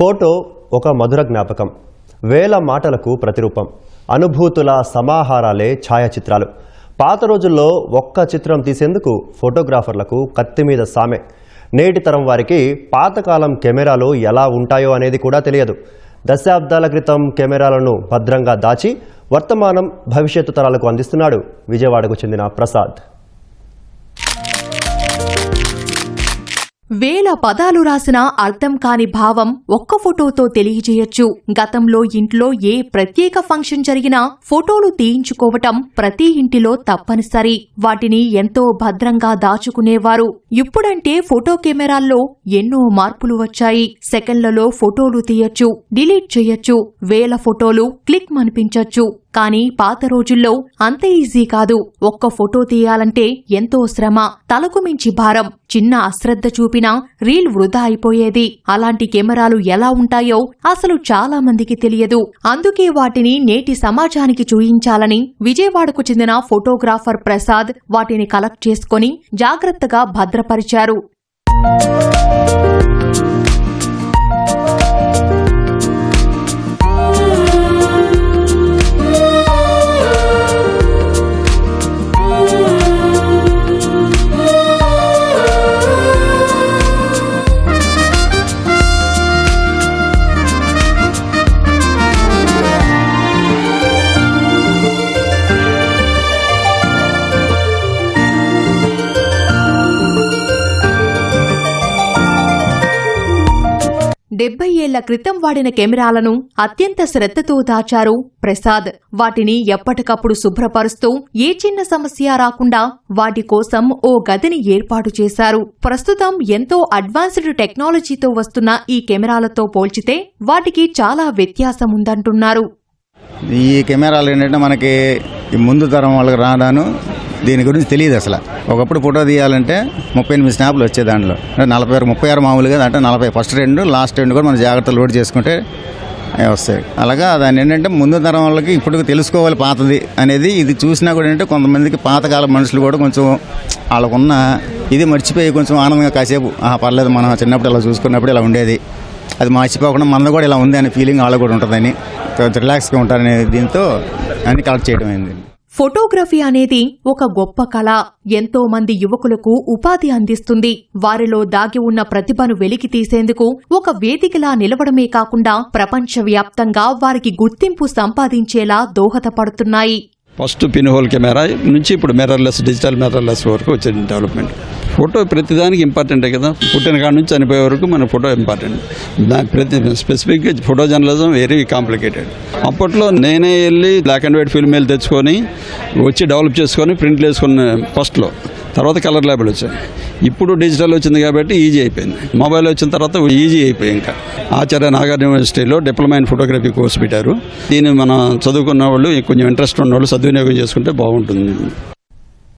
Photo ఒక మధుర జ్ఞాపకం. వేల మాటలకు ప్రతిరూపం. అనుభూతుల సమాహారాలే ఛాయాచిత్రాలు. పాత రోజుల్లో ఒక్క చిత్రం తీసేందుకు ఫోటోగ్రాఫర్లకు కత్తి మీద సామె. నేటి తరం వారికి పాతకాలం కెమెరాలు ఎలా ఉంటాయో అనేది కూడా తెలియదు. దశాబ్దాల క్రితం కెమెరాలను భద్రంగా దాచి వర్తమానం భవిష్యత్తు తరాలకు అందిస్తున్నాడు విజయవాడకు చెందిన ప్రసాద్. వేల పదాలు రాసిన అర్థం కాని భావం ఒక్క ఫోటోతో తెలియజేయొచ్చు. గతంలో ఇంట్లో ఏ ప్రత్యేక ఫంక్షన్ జరిగినా ఫోటోలు తీయించుకోవటం ప్రతి ఇంటిలో తప్పనిసరి. వాటిని ఎంతో భద్రంగా దాచుకునేవారు. ఇప్పుడంటే ఫోటో కెమెరాల్లో ఎన్నో మార్పులు వచ్చాయి. సెకండ్లలో ఫోటోలు తీయొచ్చు డిలీట్ చేయొచ్చు వేల ఫోటోలు క్లిక్ మనిపించొచ్చు. కానీ పాత రోజుల్లో అంత ఈజీ కాదు. ఒక్క ఫోటో తీయాలంటే ఎంతో శ్రమ తలకు మించి భారం చిన్న అశ్రద్ధ చూపి చూపినా రీల్ వృధా అయిపోయేది. అలాంటి కెమెరాలు ఎలా ఉంటాయో అసలు చాలా మందికి తెలియదు. అందుకే వాటిని నేటి సమాజానికి చూయించాలని విజయవాడకు చెందిన ఫోటోగ్రాఫర్ ప్రసాద్ వాటిని కలెక్ట్ చేసుకొని జాగ్రత్తగా భద్రపరిచారు. డెబ్బై ఏళ్ళ క్రితం వాడిన కెమెరాలను అత్యంత శ్రద్ధతో దాచారు ప్రసాద్. వాటిని ఎప్పటికప్పుడు శుభ్రపరుస్తూ ఏ చిన్న సమస్య రాకుండా వాటి కోసం ఓ గదిని ఏర్పాటు చేశారు. ప్రస్తుతం ఎంతో అడ్వాన్స్డ్ టెక్నాలజీతో వస్తున్న ఈ కెమెరాలతో పోల్చితే వాటికి చాలా వ్యత్యాసం ఉందంటున్నారు. ఈ కెమెరాలు ఏంటంటే మనకి ముందు తరం వాళ్ళకి రాడాను దీని గురించి తెలియదు అసలు. ఒకప్పుడు ఫోటో తీయాలంటే ముప్పై ఎనిమిది స్నాప్లు వచ్చే దాంట్లో. అంటే నలభై ఆరు ముప్పై ఆరు మామూలుగా అంటే నలభై ఫస్ట్ రెండు లాస్ట్ రెండు కూడా మనం జాగ్రత్తలు లోడ్ చేసుకుంటే వస్తాయి. అలాగా దాన్ని ఏంటంటే ముందు తరం వాళ్ళకి ఇప్పుడు తెలుసుకోవాలి పాతది అనేది ఇది చూసినా కూడా ఏంటంటే కొంతమందికి పాతకాల మనుషులు కూడా కొంచెం వాళ్ళకున్న ఇది మర్చిపోయి కొంచెం ఆనందంగా కాసేపు పర్లేదు మనం చిన్నప్పుడు ఇలా చూసుకున్నప్పుడు ఇలా ఉండేది. అది మర్చిపోకుండా మనది కూడా ఇలా ఉంది అనే ఫీలింగ్ వాళ్ళకు కూడా ఉంటుందని. రిలాక్స్గా ఉంటారనే దీంతో అన్ని కలెక్ట్ చేయడం అయింది. ఫోటోగ్రఫీ అనేది ఒక గొప్ప కళ. ఎంతో మంది యువకులకు ఉపాధి అందిస్తుంది. వారిలో దాగి ఉన్న ప్రతిభను వెలికి తీసేందుకు ఒక వేదికలా నిలవడమే కాకుండా ప్రపంచవ్యాప్తంగా వారికి గుర్తింపు సంపాదించేలా దోహదపడుతున్నాయి. ఫస్ట్ పిన్హోల్ కెమెరా నుంచి ఇప్పుడు మిర్రర్లెస్ డిజిటల్ మిర్రర్లెస్ వరకు వచ్చింది డెవలప్మెంట్ ఫోటో ప్రతిదానికి ఇంపార్టెంటే కదా. పుట్టిన కాడ నుంచి చనిపోయే వరకు మన ఫోటో ఇంపార్టెంట్. దాని ప్రతి స్పెసిఫిక్గా ఫోటో జర్నలిజం వెరీ కాంప్లికేటెడ్. అప్పట్లో నేనే వెళ్ళి బ్లాక్ అండ్ వైట్ ఫిల్మ్ వెళ్ళి తెచ్చుకొని వచ్చి డెవలప్ చేసుకొని ప్రింట్లు వేసుకున్న ఫస్ట్లో. తర్వాత కలర్ లేబుల్ వచ్చాయి. ఇప్పుడు డిజిటల్ వచ్చింది కాబట్టి ఈజీ అయిపోయింది. మొబైల్ వచ్చిన తర్వాత ఈజీ అయిపోయి ఇంకా. ఆచార్య నాగార్ యూనివర్సిటీలో డిప్లొమా ఇన్ ఫోటోగ్రఫీ కోర్సు పెట్టారు. దీన్ని మనం చదువుకున్న వాళ్ళు కొంచెం ఇంట్రెస్ట్ ఉన్న వాళ్ళు సద్వినియోగం చేసుకుంటే బాగుంటుంది.